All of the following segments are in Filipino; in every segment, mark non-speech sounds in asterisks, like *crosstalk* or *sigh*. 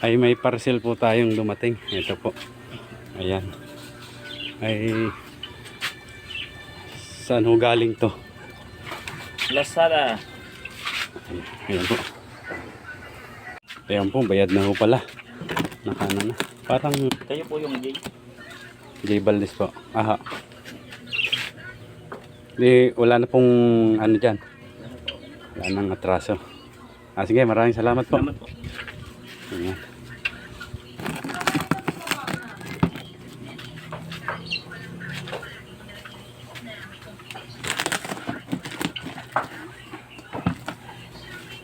ay may parcel po tayong dumating. Ito po. Ayan. Ay saan ho galing to? Lazada. Ayan po. Ayan po, bayad na ho pala. Nakana na. Parang Kayo po yung J. J Valdez po. Aha. Di, wala na pong ano dyan. Wala nang atraso. Ah, sige, maraming salamat po. Salamat po. Ayan.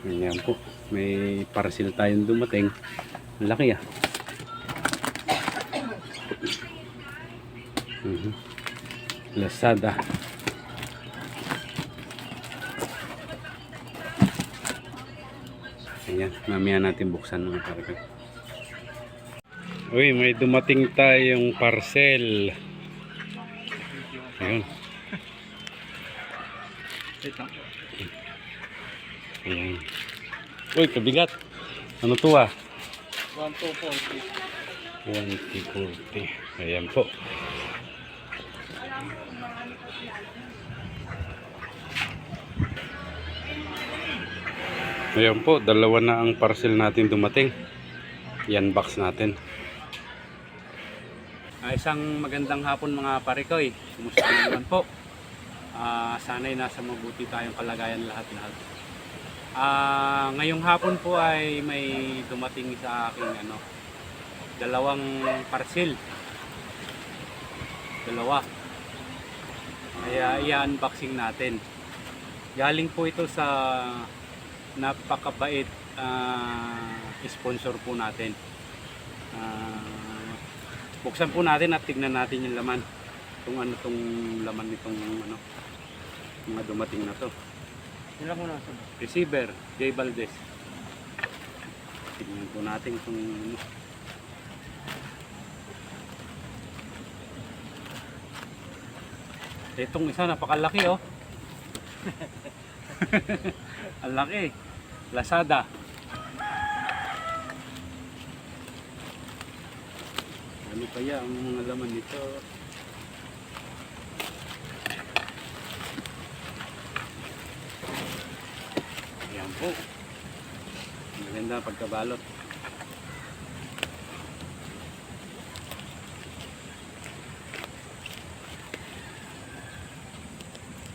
Ayan po. May parcel tayong dumating. Laki ah. Mhm. Lazada. Ayan, mamaya natin buksan mga karga. Uy, may dumating tayong parcel. Ayun. Ayan. Uy, kabigat. Ano to ah? 1240. 2040. Ayan po. Ayan po, dalawa na ang parcel natin dumating. Yan box natin. Ah, isang magandang hapon mga parikoy. Kumusta naman po? Ah, sana'y nasa mabuti tayong kalagayan lahat-lahat. Ah, ngayong hapon po ay may dumating sa aking ano, dalawang parcel. Dalawa. Kaya i-unboxing natin. Galing po ito sa napakabait ah, sponsor po natin. Ah, buksan po natin at tignan natin yung laman. Kung ano tong laman nitong ano, mga dumating na to. Ilan mo na sa Receiver, J. Valdez. Tignan po natin kung ano. Itong isa napakalaki oh. *laughs* Ang laki. Lazada. Ano kaya ang mga laman nito? Ayan po. Maganda pagkabalot.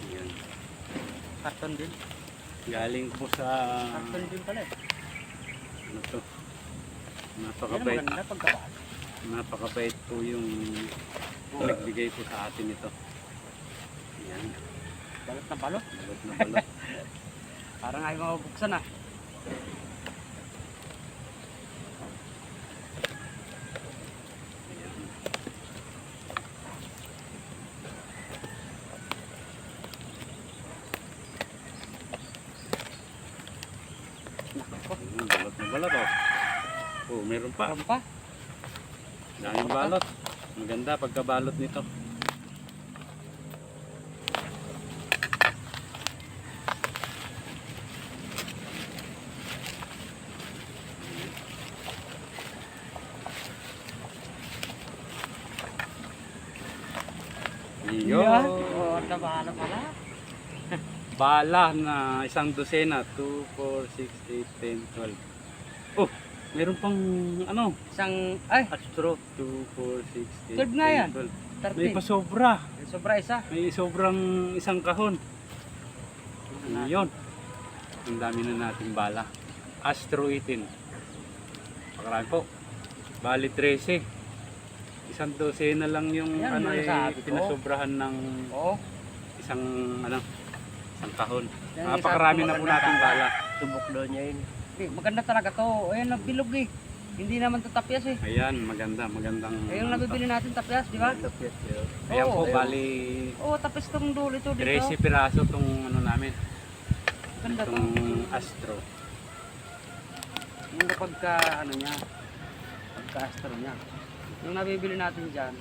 Ayan. Carton din. Galing po sa Carton din pala eh. ano to? Yan Napakabait. maganda. Napakabait po yung nagbigay po sa atin ito. Ayan. Balot na balot. Balot na balot. *laughs* Parang ayaw mabuksan ah. Ayan. Nako. Ayan, balot na balot oh. Oh, meron pa. Parang pa. Daming balot. Maganda pagkabalot nito. Iyo. Oo, nabala pala. Bala na isang dosena. 2, 4, 6, 8, 10, 12. Oh, meron pang ano, Isang, ay, Astro. 2, 4, 6, 8, 12 nga yan. 10, 12. May 30. pasobra. Sobra isa. May sobrang isang kahon. Ano? Yun. Ang dami na nating bala. Astro 18. Pakarami po. Bali 13. Isang dosena lang yung Yan ano eh, sabi ko. pinasobrahan ng Oo. isang ano isang kahon. Yan Napakarami ko, na po maganda. nating bala. Subok daw niya yun. Eh, maganda talaga to. Ayan, nabilog eh. Hindi naman to tapyas eh. Ayan, maganda, magandang Ayun nabibili natin tapyas, di ba? Ayan po, Oo, ayun. bali Oo, tapos tong dulo ito dito. 13 piraso tong ano namin, Ganda to. itong Astro. Yung pagka ano niya, pagka astro niya. Yung nabibili natin dyan,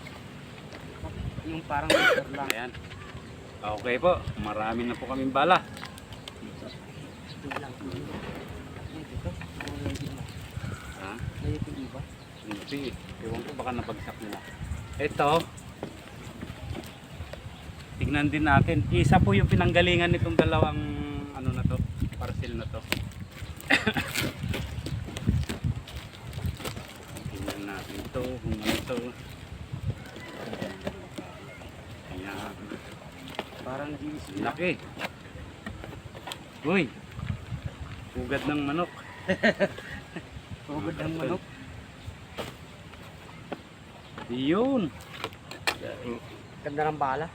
yung parang liter lang. Ayan. Okay po, marami na po kaming bala. Ito lang. Ay, dito. Ang lady mo. Ha? May ipin iba. Hindi. Ewan ko baka nabagsak nila. Ito. Tignan din natin. Isa po yung pinanggalingan nitong dalawang ano na to. Parcel na to. Tignan natin ito. Kung ano to. Parang GC. Laki. Uy. Ugat ng manok. *laughs* Pagod ng manok. Yun. Ganda ng bala.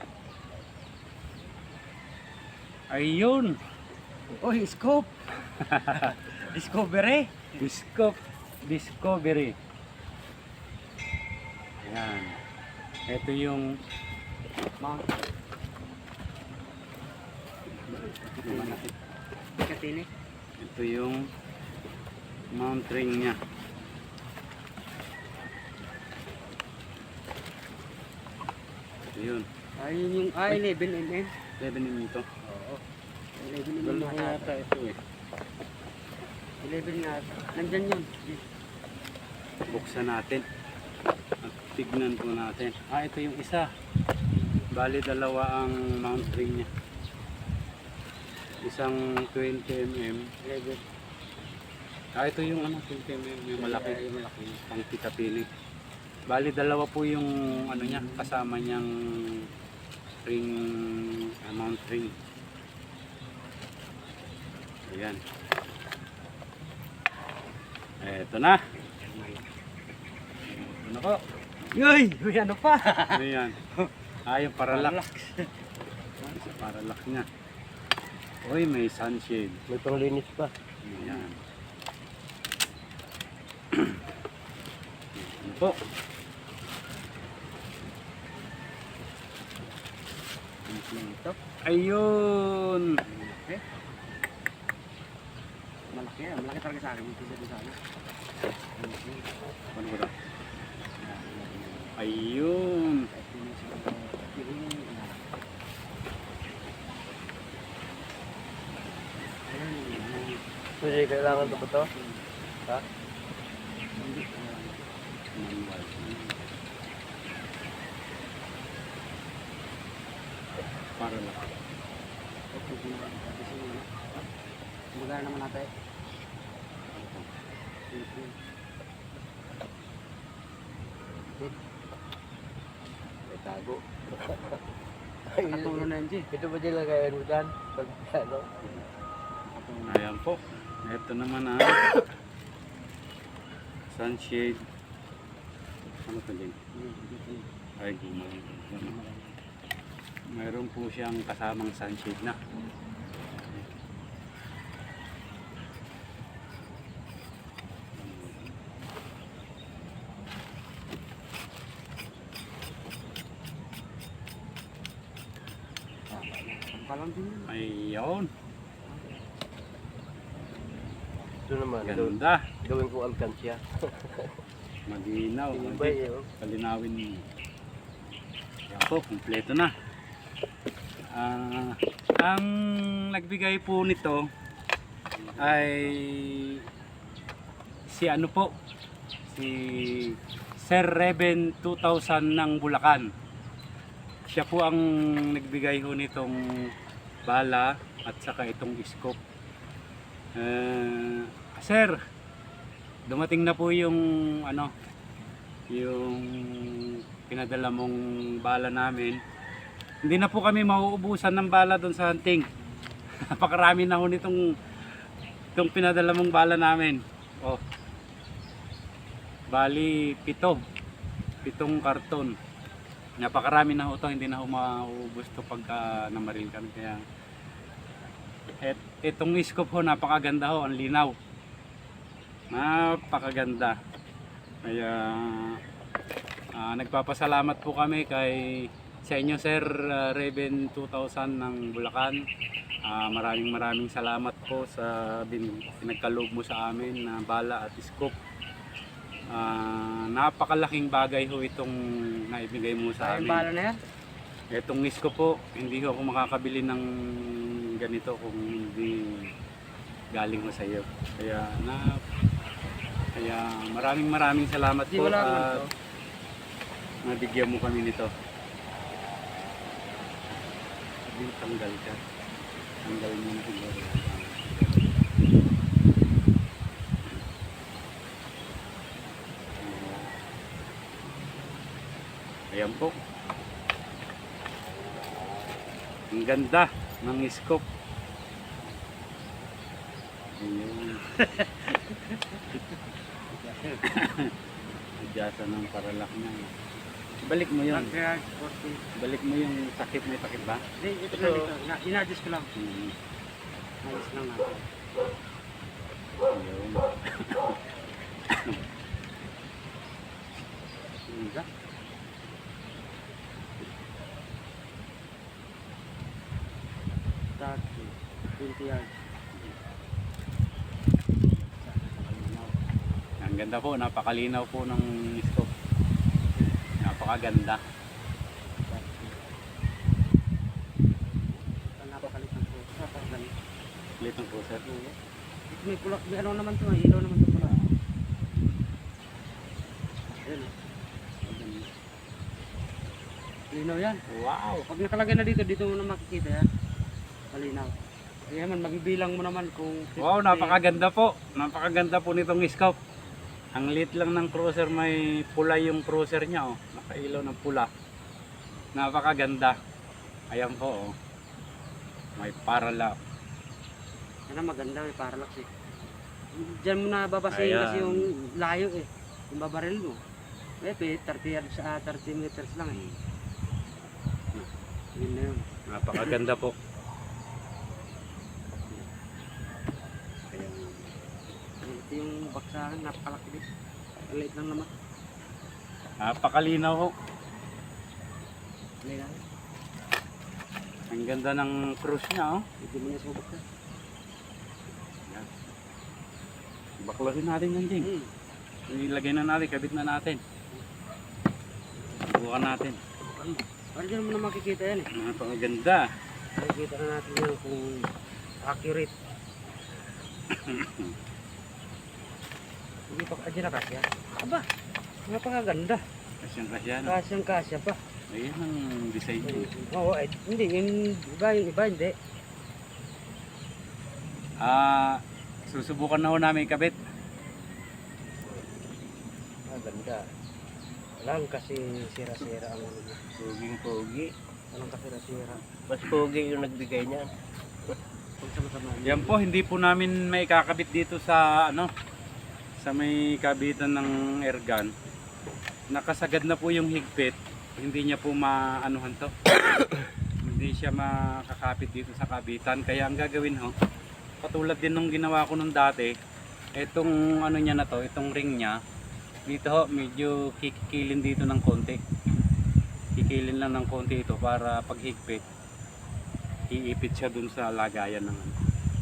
Ayun. Uy, scope! *laughs* Discovery! Disco Discovery. Ayan. Ito yung Mount ito yung mount ring niya. Ayun. Ayun yung, ah, 11 mm. 11 mm ito. Oo. 11 mm Ganda na yata ito eh. 11 nga. Nandyan yun. Buksan natin. At tignan po natin. Ah, ito yung isa. Bali dalawa ang mount ring niya. Isang 20 mm. 11. Ah, ito yung ano, 20 mm, yung malaki. Yung malaki. Pang pitapili. Bali dalawa po yung ano niya, kasama niyang ring, ah, mount ring. Ayan. Eto na. Eto na po. Yoy! Uy, ano pa? Ano yan? *laughs* Ah, yung parallax. Parallax niya. Uy, may sunshade. May panglinis pa. Ayan. Ano po? Ito. Ayun! Okay. Malaki yan. Malaki talaga sa akin. Sa akin. Ano ba ito? Ayun! Pwede kailangan ito ba ito? Ha? Manual. Parallax. Magana naman natin. Tago. *laughs* Katulo na yun. Ito ba nila kaya ano dyan? Pag ano? Ayan po. Ito naman ah. Sunshade. Ano to din? Ay, gumawa. Mayroon po siyang kasamang sunshade na. Ayun. Ito naman. Ganda. Gawin ko alkansya. Malinaw. Yung ba Hindi. yun? Kalinawin mo. Yan po, kumpleto na. Ah, ang nagbigay po nito ay si ano po si Sir Reben 2000 ng Bulacan siya po ang nagbigay ho nitong bala at saka itong scope Eh, Sir dumating na po yung ano yung pinadala mong bala namin. Hindi na po kami mauubusan ng bala doon sa hunting. *laughs* Napakarami na ho nitong itong pinadala mong bala namin. Oh. Bali pito. Pitong karton. Napakarami na ho to hindi na ho mauubos to pagka namaril kami. Kaya et, itong scope ho napakaganda ho ang linaw napakaganda kaya ah, nagpapasalamat po kami kay sa inyo Sir ah, Raven 2000 ng Bulacan. Ah, maraming maraming salamat po sa bin, pinagkaloob mo sa amin na bala at scoop. Ah, napakalaking bagay ho itong naibigay mo sa amin. bala na yan. Itong scoop po, hindi ho ako makakabili ng ganito kung hindi galing ho sa iyo. Kaya na Kaya maraming maraming salamat Di po wala naman at to. nabigyan mo kami nito. Sabi tanggal ka. Tanggal mo na siguro. Ayan po. Ang ganda ng scope. Ayun. *laughs* Adjasa ng paralak na. Balik mo yun. Backyard. Balik mo yung takip. May takip ba? Hindi, ito lang ito. Na- In-adjust ko lang. Hmm. Ayos lang natin. Ayun. Hindi. 20 yards. Ang ganda po. Napakalinaw po ng scope. Napakaganda. Napakalit ng puso. Napakalit. Ulit ng. Ito may pulak. May ano naman to. Ilaw naman to pula. Ayan o. Linaw yan. Wow! Pag nakalagay na dito, dito mo na makikita yan. Malinaw. Kaya man, magbibilang mo naman kung... Wow, napakaganda po. Napakaganda po nitong scope. Ang lit lang ng cruiser, may pula yung cruiser niya, oh. Nakailaw ng pula. Napakaganda. Ayan po, oh. May paralak. Yan ang maganda, may parallax eh. Diyan mo na babasahin Ayan. kasi yung layo eh. Yung babaril mo. Eh, pe, 30 yards, ah, 30 meters lang eh. Yun na yun. Napakaganda po. Ito yung baksahan, napakalaki din. Maliit lang naman. Napakalinaw ho. Maliit lang. Ang ganda ng cruise niya, oh. Hindi mo niya subok ka. Baklasin natin yan, Jing. Hmm. Ilagay na natin, kabit na natin. Subukan natin. Parang dyan mo na makikita yan eh. Napakaganda. Makikita na natin yan kung accurate. *coughs* Hindi pa kadya na kasya. Aba, napakaganda. Kasyang kasya, no? Kasyang kasya pa. Ayan ang design niya. Oo, eh, hindi. Yung iba, yung iba hindi. Ah, susubukan na ho namin kabit. Ah, ganda. Walang kasi sira-sira ang ano niya. Puging pogi. Walang kasira-sira. Mas pogi yung nagbigay niya. Yan po, hindi po namin may kakabit dito sa ano sa may kabitan ng airgun. Nakasagad na po yung higpit. Hindi niya po maanuhan to. *coughs* hindi siya makakapit dito sa kabitan. Kaya ang gagawin ho, katulad din nung ginawa ko nung dati, itong ano niya na to, itong ring niya, dito ho, medyo kikilin dito ng konti. Kikilin lang ng konti ito para pag higpit, iipit siya dun sa lagayan ng ano.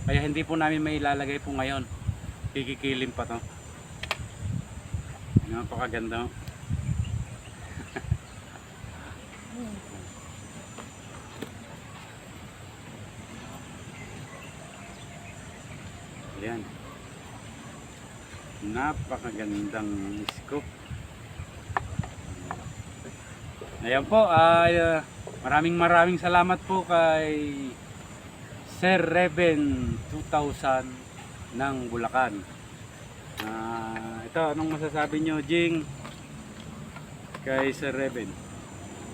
Kaya hindi po namin may ilalagay po ngayon. Kikikilin pa to. Napakaganda. Ayan. Napakagandang scoop. Ayan po, ay ah, maraming maraming salamat po kay Sir Reven 2000 ng Bulacan. Ah, ito, anong masasabi nyo, Jing? Kay Sir Reven.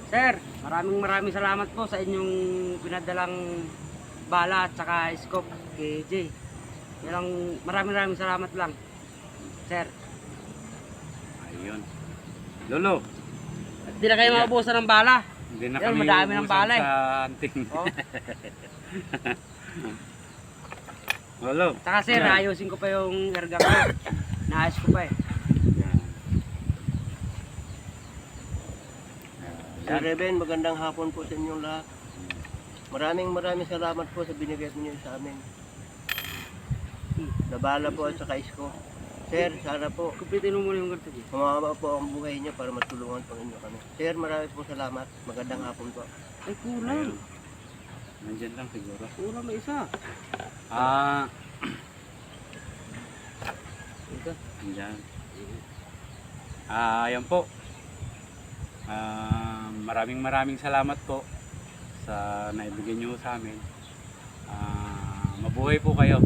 Sir, maraming maraming salamat po sa inyong pinadalang bala at saka scope kay Jay. Maraming maraming salamat lang. Sir, Ayun. Lolo, hindi na kayo maubusan ng bala. hindi na Yan, kami madami ng bala eh. sa hunting. Oh. *laughs* Lolo. Saka sir, ayusin ko pa yung erga ko. Naayos ko pa eh. Sir Reben, magandang hapon po sa inyong lahat. Maraming maraming salamat po sa binigay niyo sa amin. Nabala po at saka isko. Sir, sana po Kumpitin mo muna yung ganito. Kumama po ang buhay niyo para matulungan po ninyo kami. Sir, marami po salamat. Magandang hapon po. Ay, kulang. Ayun. Nandyan lang siguro. Kulang na isa. Ah, *clears throat* Ito. Andyan. Ah, ayan po. Ah, maraming maraming salamat po sa naibigay niyo sa amin. Ah, mabuhay po kayo.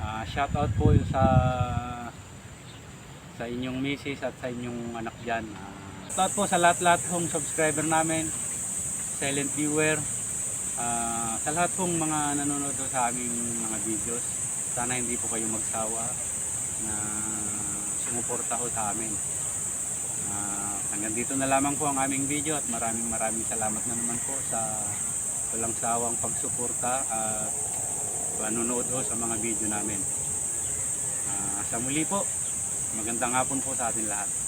Ah, shout out po sa sa inyong misis at sa inyong anak diyan. shout out po sa lahat-lahat pong subscriber namin, silent viewer, ah, sa lahat pong mga nanonood sa aming mga videos. Sana hindi po kayo magsawa na sumuporta ho sa amin. Ah, hanggang dito na lamang po ang aming video at maraming maraming salamat na naman po sa walang sawang pagsuporta at panonood ho sa mga video namin. Ah, sa muli po, magandang hapon po sa atin lahat.